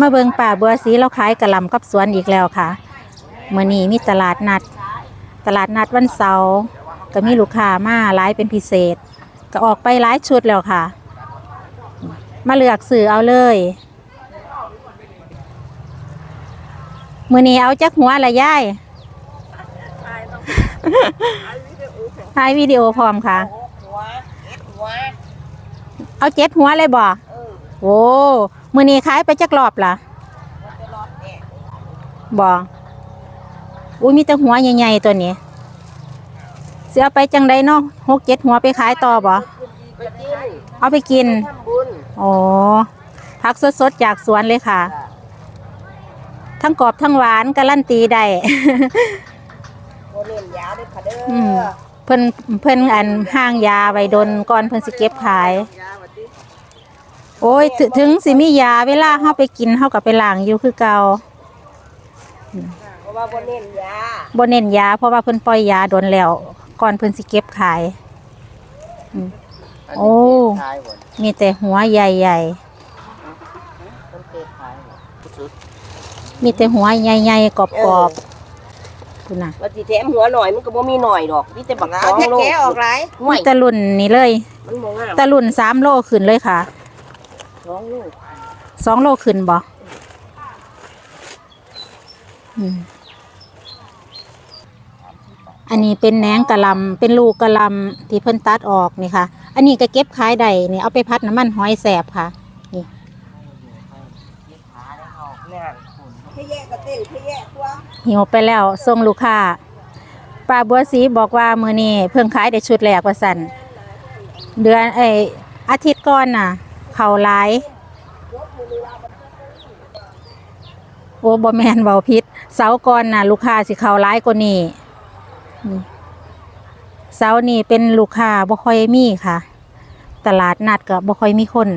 มาเบิงป่าบัวสีเราขายกระลำกับสวนอีกแล้วค่ะเมื่อนี้มีตลาดนัด ตลาดนัดวันเสาร์ก็มีลูกค้ามาหลายเป็นพิเศษ ก็ออกไปหลายชุดแล้วค่ะ มาเลือกสื่อเอาเลยมื่อนี้เอาจักหัวละย่ายถ่ายวิดีโอพร้อมค่ะ เอาเจ็ดหัวเลยบ่โอ้ มือนี้ขายไปจักรอบล่ะมันจะรอดแน่บ่อุ้ยมีแต่หัวใหญ่ๆตัวนี้ เสียไปจังไดเนาะหกเจ็ดหัวไปขายต่อบ่ไปกินเอาไปกินทำบุญอ๋อผักสดๆจากสวนเลยค่ะ ทั้งกรอบทั้งหวานการันตีได้โบเนียนยาวด้วยค่ะเด้อืมอเพิ่นเพิ่นอันห้างยาไว้ดนก่อนเพิ่นสิเก็บขายยาวบัดนี้ โอ้ยถถึงสิมียาเวลาเฮาไปกินเฮาก็ไปล้างอยู่คือเก่าเพราะว่าโบเนียนยาบ่เน้นยาเพราะว่าเพิ่นปล่อยยาดนแล้วก่อนเพิ่นสิเก็บขายโอ้ขายหมดมีแต่หัวใหญ่มันเตะขายหมดๆมีแต่หัวใหญ่ๆกรอบๆคุณน่ะว่าสิแถมหัวหน่อยมันก็บ่มีหน่อยดอกมีแต่บักสองโลแกะออกหลายห่วมียแต่รุ่นนี้เลยมันบ่งามแต่รุ่นสามโลขึ้นเลยค่ะ สองลูกสองโลขึ้นบ่อืมอันนี้เป็นแหนงกะหลำเป็นลูกกะหลำที่เพิ่นตัดออกนี่ค่ะ อันนี้ก็เก็บขายได้นี่เอาไปพัดน้ำมันหอยแสบค่ะ นี่งานขยะกระเต้นขยะตัวหิวไปแล้วส่งลูกค้าป้าบัวสีบอกว่ามือนี้เพิ่งขายได้ชุดแรกว่าสันเดือนเอยอาทิตย์ก่อนน่ะ เขาหลาย โอ้บอแมนเบาพิษเสาก่อนน่ะ ลูกค้าสิเขาร้ายกว่านี้เสานี้เป็นลูกค้าบ่ค่อยมีค่ะ ตลาดนัดก็บ่ค่อยมีคน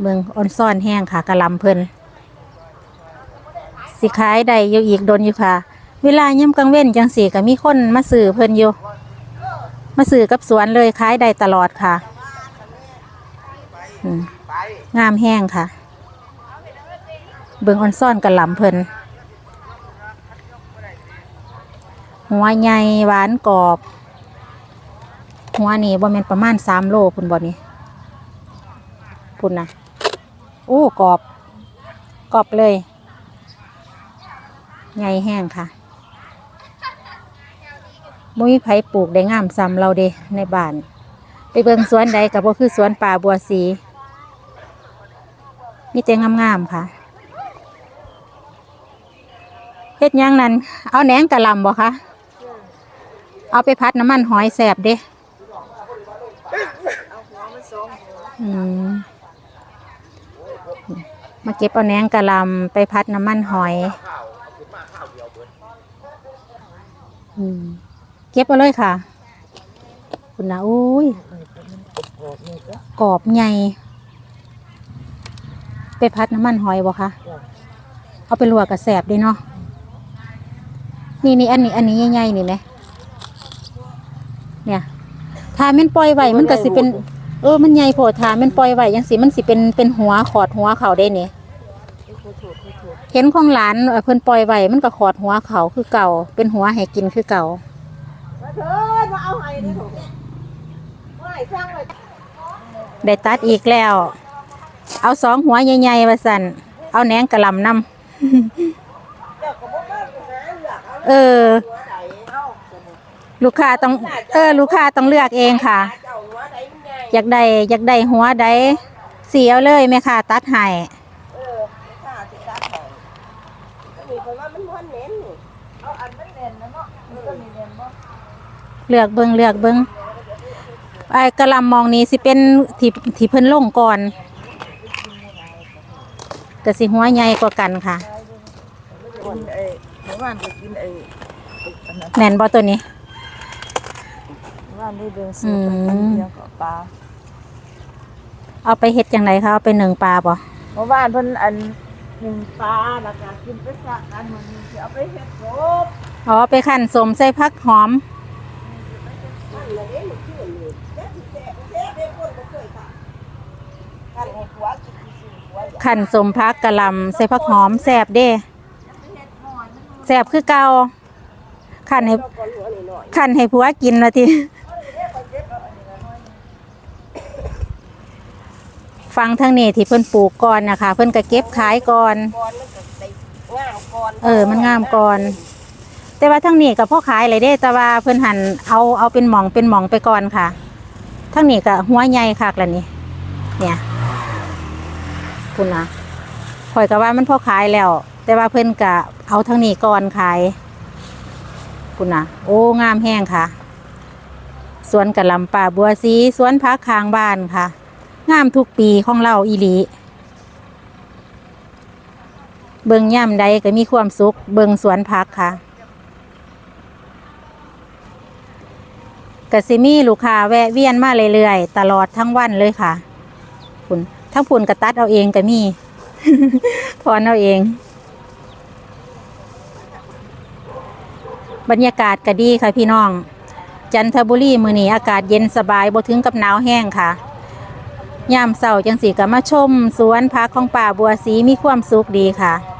เมืองออนซ่อนแห้งค่ะกะลำเพิ่นสิขายได้อยู่อีกโดนอยู่ค่ะ เวลาย่ำกลางเว้นจังสีก็มีคนมาซื้อเพิ่นอยู่ มาซื้อกับสวนเลยขายได้ตลอดค่ะ งามแห้งค่ะ เบิงออนซ่อนกระหล่ำเพิ่นหัวใหญ่หวานกรอบ หัวนี่บ่แม่นประมาณสามโลพุ่นบ่นี่พุ่นะโอ้กรอบกรอบเลยใหญ่แห้งค่ะบ่มีไผ่ปลูกได้งามซ้ำเราเดในบ้าน ไปเบิ่งสวนใดก็บ่คือสวนป่าบัวสี มีแต่งามๆค่ะเฮ็ดหยังนั่นเอาแหนงกะลำบ่คะเอาไปพัดน้ำมันหอยแสบเด้อืมมาเก็บเอาแหนงกะลำไปพัดน้ำมันหอยอืมเก็บเอาเลยค่ะ คุณนะอุ้ยกรอบใหญ่ ไปพัดน้ำมันหอยบ่คะเอาไปลวกกระแสบเดีเนาะนี่นี่อันนี้อันนี้ใหญ่ๆนี่ไหมเนี่ยถ้ามันปล่อยไว้มันก็สิเป็น เออมันใหญ่โพดถ้ามันปล่อยไว้ยังสิมันสิเป็นเป็นหัวขอดหัวเขาได้นี่เห็นของหลานเอ่อเพิ่นปล่อยไว้มันก็ขอดหัวเขาคือเก่า เป็นหัวให้กินคือเก่ามาเถิดมาเอาให้เด้อถูกว่าให้สร้างไว้ได้ตัดอีกแล้ว เอาสองหัวใหญ่ๆว่าสั่นเอาแหนงกระลำนำเจ้าก็บ่มาหาเออ ลูกค้าต้อง เออ ลูกค้าต้องเลือกเองค่ะ อยากได้อยากได้หัวใดเสียวเลยแม่ค่ะ ตัดให้เออข้าสิตัดให้อันนี้เบื้อาอันมันเลือกเบิงเลือกเบิงไอ้กระลำมองนี้สิเป็นที่ที่เพิ่นลงก่อน ก็สิหัวใหญ่กว่ากันค่ะคนไอ้เมื่อวานก็กินไอ้อันนั้นแม่นบ่ตัวนี้ เมื่อวานได้เดินอืซื้อมไปอันเดียวกับปลาเอาไปเฮ็ดจังไดคะเอาไปหนึ่งปลาบ่เมื่อวานเพิ่นอันหนึ่งปลาแล้วก็กินไปสักอันมื้อนี้สิเอาไปเฮ็ดโซบอ๋อไปคั่นสมใส่ผักหอมนั่นแหละเด้มันคือนี่แซ่บสิแซ่บแซ่บเด้คนบ่เคยทำกันให้ผัวกินซื่อๆผัว ขันสมพักกะลำใส่ผักหอมแสบเด้แสบคือเก่าขันให้ขันให้ผัวกินละทีฟังทั้งนี้ที่เพิ่นปลูกก่อนนะคะ เพิ่นก็เก็บขายก่อนเออ มันงามก่อน แต่ว่าทั้งนี้กับพ่อขายเลยเด้ แต่ว่าเพิ่นหันเอาเอาเป็นหมองเป็นหมองไปก่อนค่ะ ทั้งนี้ก็หัวใหญ่คักล้วนี่เนี่ย คุณนะข่อยก็ว่ามันพอขายแล้ว แต่ว่าเพิ่นก็เอาทั้งนี้ก่อนขายคุณนะโอ้งามแห้งค่ะ สวนกะลำป่าบัวสีสวนพักข้างบ้านค่ะ งามทุกปีของเราอีหลีเบิงย่ำใดก็มีความสุข เบิงสวนพักค่ะกสิมีลูกค้าแวะเวียนมาเรื่อยๆ ตลอดทั้งวันเลยค่ะ คุณ ทั้งพูนกระตัดเอาเองก็มี ถอนเอาเอง บรรยากาศก็ดีค่ะพี่น้อง จันทบุรีมือนี้อากาศเย็นสบายบ่ถึงกับหนาวแห้งค่ะยามเสาร์จังสีก็มาชม สวนพักของป่าบัวสีมีความสุขดีค่ะ